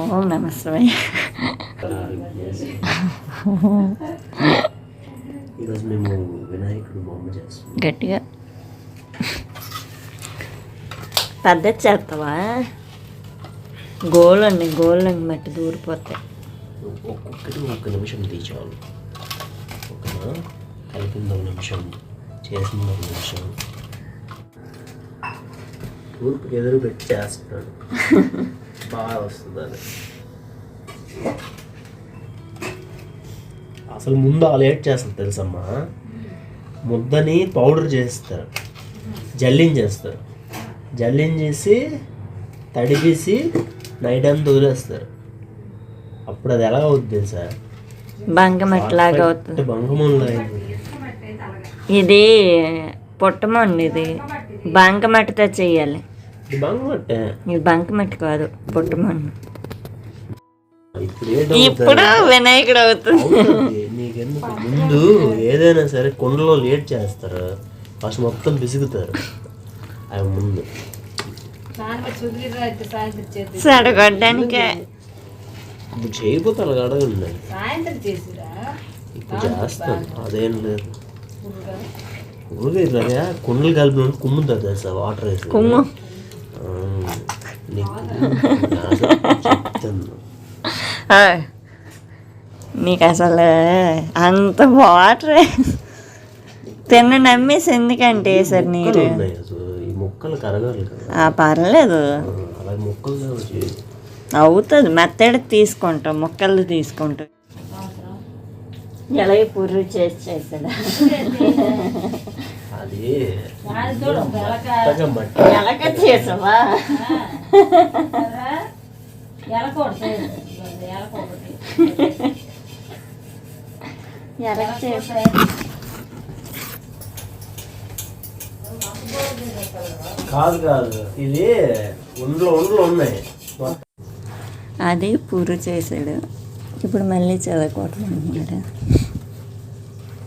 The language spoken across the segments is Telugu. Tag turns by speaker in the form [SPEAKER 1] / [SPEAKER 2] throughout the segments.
[SPEAKER 1] ఓం నమస్వామి
[SPEAKER 2] ఈరోజు మేము వినాయకుడు బొమ్మ చేస్తున్నాం.
[SPEAKER 1] గట్టిగా. పద్ధతి చేస్తావా గోళ్ళండి గోళ్ళండి మట్టి దూరిపోతాయి.
[SPEAKER 2] ఒక్కొక్కటి ఒక నిమిషం తీసేవాళ్ళు. ఓకేనా కలిపింది నిమిషం చేసింది నిమిషం. తూర్పుకి ఎదురు పెట్టి చేస్తున్నాడు. బాగా వస్తుంది అది. అసలు ముందు వాళ్ళు ఏట్ చేస్తారు తెలుసమ్మా. ముద్దని పౌడర్ చేస్తారు. జల్లించేస్తారు జల్లించేసి తడిపేసి నైట్ అంతా వదిలేస్తారు. అప్పుడు అది ఎలా అవుతుంది తెలుసా?
[SPEAKER 1] లాగా అవుతుంది.
[SPEAKER 2] బంగమంలో అయింది
[SPEAKER 1] ఇది పుట్టమండి ఇది. బంకమట్టితో
[SPEAKER 2] ఇది బంగమట్టే
[SPEAKER 1] ఇది బంకమట్టి కాదు పుట్టమన్ను.
[SPEAKER 2] ఇప్పుడు ఏంటో
[SPEAKER 1] ఇప్పుడు వినాయకుడు అవుతుంది.
[SPEAKER 2] నీకెందుకు? ముందు ఏదైనా సరే కుండలో లేట్ చేస్తారు. ఫస్ట్ మొత్తం పిసుగుతారు అవి ముందు.
[SPEAKER 1] సడగొట్టడానికే.
[SPEAKER 2] ఇప్పుడు అడగండి.
[SPEAKER 3] సాయంత్రం చేసిరా?
[SPEAKER 2] ఇప్పుడు చేస్తాను. అదేం లేదు. ఊరికే ఇట్లాగా కుండలు కలిపిన కుమ్ముతుంది తెలుసా? వాటర్ వేసి.
[SPEAKER 1] కుమ్ము.
[SPEAKER 2] నీకు
[SPEAKER 1] అసలు అంత వాటర్. తిన్న నమ్మేసి ఎందుకంటే సార్ నీరు?
[SPEAKER 2] ముక్కలు కరగాలి
[SPEAKER 1] పర్లేదు. అవుతుంది మెత్తడి తీసుకుంటాం ముక్కలు తీసుకుంటాం. ఎలాగే పుర్రు చేసి
[SPEAKER 2] అది
[SPEAKER 3] ఎలక
[SPEAKER 1] ఎలాగ చేసావా? చేసా.
[SPEAKER 2] కాదు కాదు. ఇది ఉండలు ఉండలు ఉన్నాయి.
[SPEAKER 1] అది పుర్రు చేసాడు. ఇప్పుడు మళ్ళీ చదవకూడదు
[SPEAKER 2] ఇప్పుడు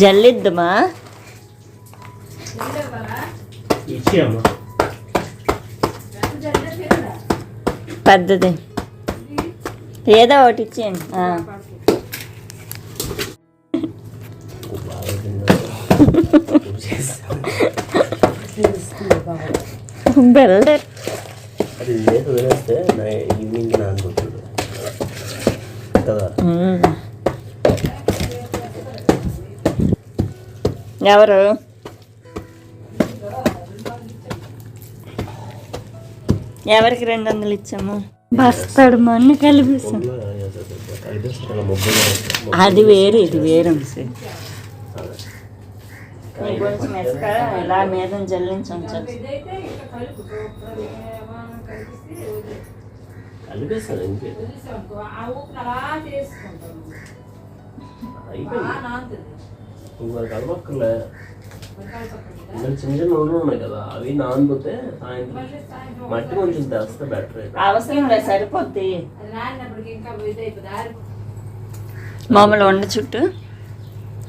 [SPEAKER 1] జల్లిద్దుమా? పెద్దది ఏదో ఒకటి ఇచ్చేయండి.
[SPEAKER 2] అది లేదు ఈవినింగ్
[SPEAKER 1] ఎవరు? ఎవరికి రెండు వందలు ఇచ్చాము? బస్తాడు మొన్న
[SPEAKER 2] ముగ్గురు
[SPEAKER 1] అది వేరు ఇది వేరు ఇలా మీద జల్లించి ఉంచాలి
[SPEAKER 3] ఇదైతే ఇంకే
[SPEAKER 2] చిన్న చిన్న ఉన్నాయి కదా అవి నానిపోతే సాయంత్రం. మట్టి కొంచెం తెస్తే బెటర్
[SPEAKER 1] అవసరం లేదు సరిపోద్ది.
[SPEAKER 3] అది నానినప్పటికి ఇంకా ఇదైపోతుంది ఆరిపోతుంది
[SPEAKER 1] మామూలు వండ చుట్టూ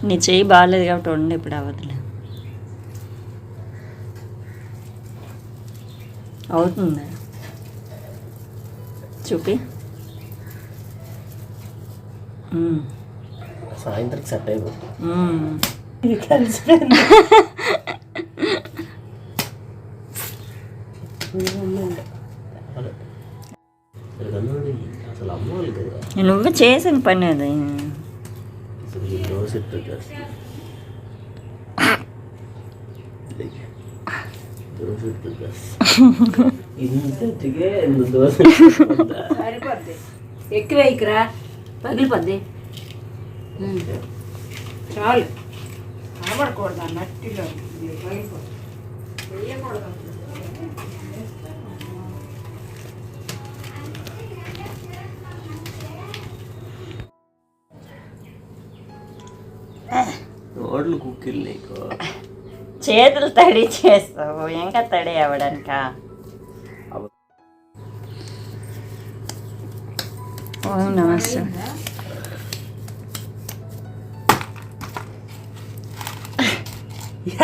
[SPEAKER 1] నీ చెయ్యి బాగాలేదు కాబట్టి వండ ఇప్పుడు అవ్వదులే అవుతుంది? చూపి.
[SPEAKER 2] సాయంత్రం సెట్ అయిపోతుంది
[SPEAKER 1] కలిసిపోయింది. నువ్వు చేసిన పని అది.
[SPEAKER 2] ఇంతటికే దోశ
[SPEAKER 3] ఎక్కువ వేయకురా పగిలిపోద్ది. చాలు. కనబడకూడదు ఆ నట్టిలో.
[SPEAKER 2] నోట్లు కుక్కిలు నీకు
[SPEAKER 1] చేతులు తడి చేస్తావు. ఇంకా తడి అవ్వడానిక?
[SPEAKER 2] అవ-
[SPEAKER 1] ఓం నమస్తే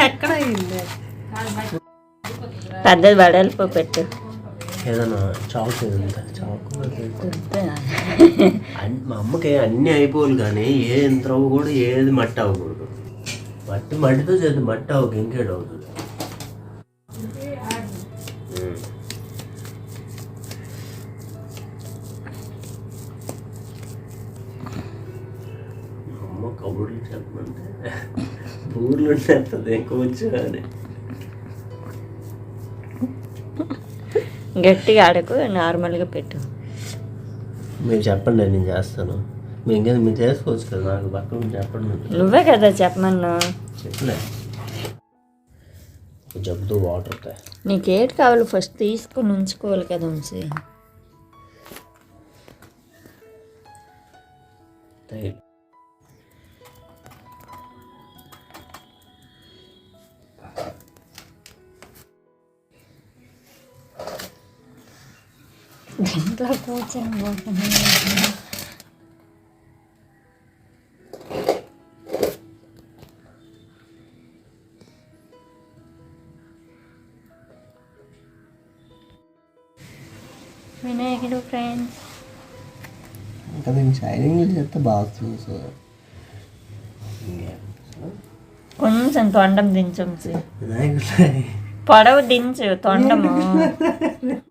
[SPEAKER 2] ఎక్కడ అయింది
[SPEAKER 1] పెద్దది వడలిపో పెట్టు.
[SPEAKER 2] ఏదన్నా చాకు మా అమ్మకి అన్నీ అయిపోవాలి కానీ ఏ యంత్రం కూడా ఏది మట్టి అవ్వకూడదు. మట్టి మట్టితో చేద్దాం మట్టి అవ్వక ఇంకేడు అవుతుంది కబుర్లు చెప్పమంటే. ఊర్లో ఉంటేస్తుంది ఇంకొచ్చు అని
[SPEAKER 1] గట్టిగా ఆడకు నార్మల్గా పెట్టు.
[SPEAKER 2] మీరు చెప్పండి నేను చేస్తాను. మీరు ఇంకా మీరు చేసుకోవచ్చు కదా నాకు పక్కన చెప్పండి.
[SPEAKER 1] నువ్వే కదా చెప్పమన్నా.
[SPEAKER 2] చెప్పలే. జబ్బుతో వాటర్ వస్తాయి
[SPEAKER 1] నీకేటి కావాలి? ఫస్ట్ తీసుకొని ఉంచుకోవాలి కదా ఉంచి దీంట్లో కూర్చొని పోతుంది. వినాయకుడు ఫ్రెండ్స్.
[SPEAKER 2] ఇంకా నేను షైనింగ్ చేస్తే బాగా చూసు
[SPEAKER 1] కొంచెం తొండం దించంసి
[SPEAKER 2] వినాయకుడు
[SPEAKER 1] పొడవు దించు తొండము.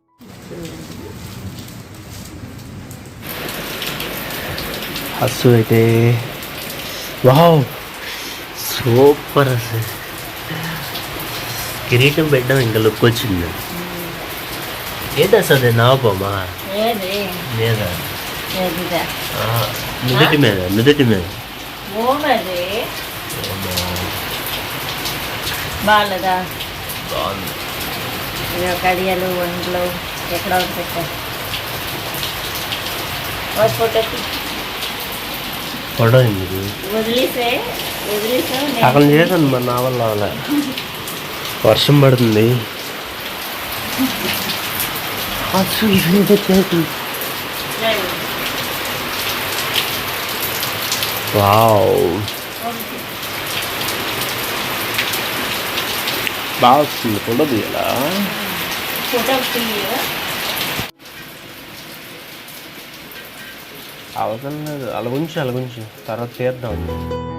[SPEAKER 2] హస్సు అయితే వావ్ సూపర్ అసలు కిరీటం పెట్టడం ఇంకా లుక్ వచ్చింది ఏది అసలు నావపోమా
[SPEAKER 1] ఏది
[SPEAKER 2] లేదా నుదుటి మీద నుదుటి మీద బాగుంది
[SPEAKER 1] ఇక కడియాలు ఒంట్లో ఎక్కడ ఫోటో వదిలేసే
[SPEAKER 2] సగం చేశాను మరి నా వల్ల అవలే వర్షం పడుతుంది. వావ్. బాగా వస్తుంది ఉండదు ఇలా
[SPEAKER 1] ఫోటో తీయ
[SPEAKER 2] అవసరం లేదు. అలా ఉంచు అలా తర్వాత తీద్దాం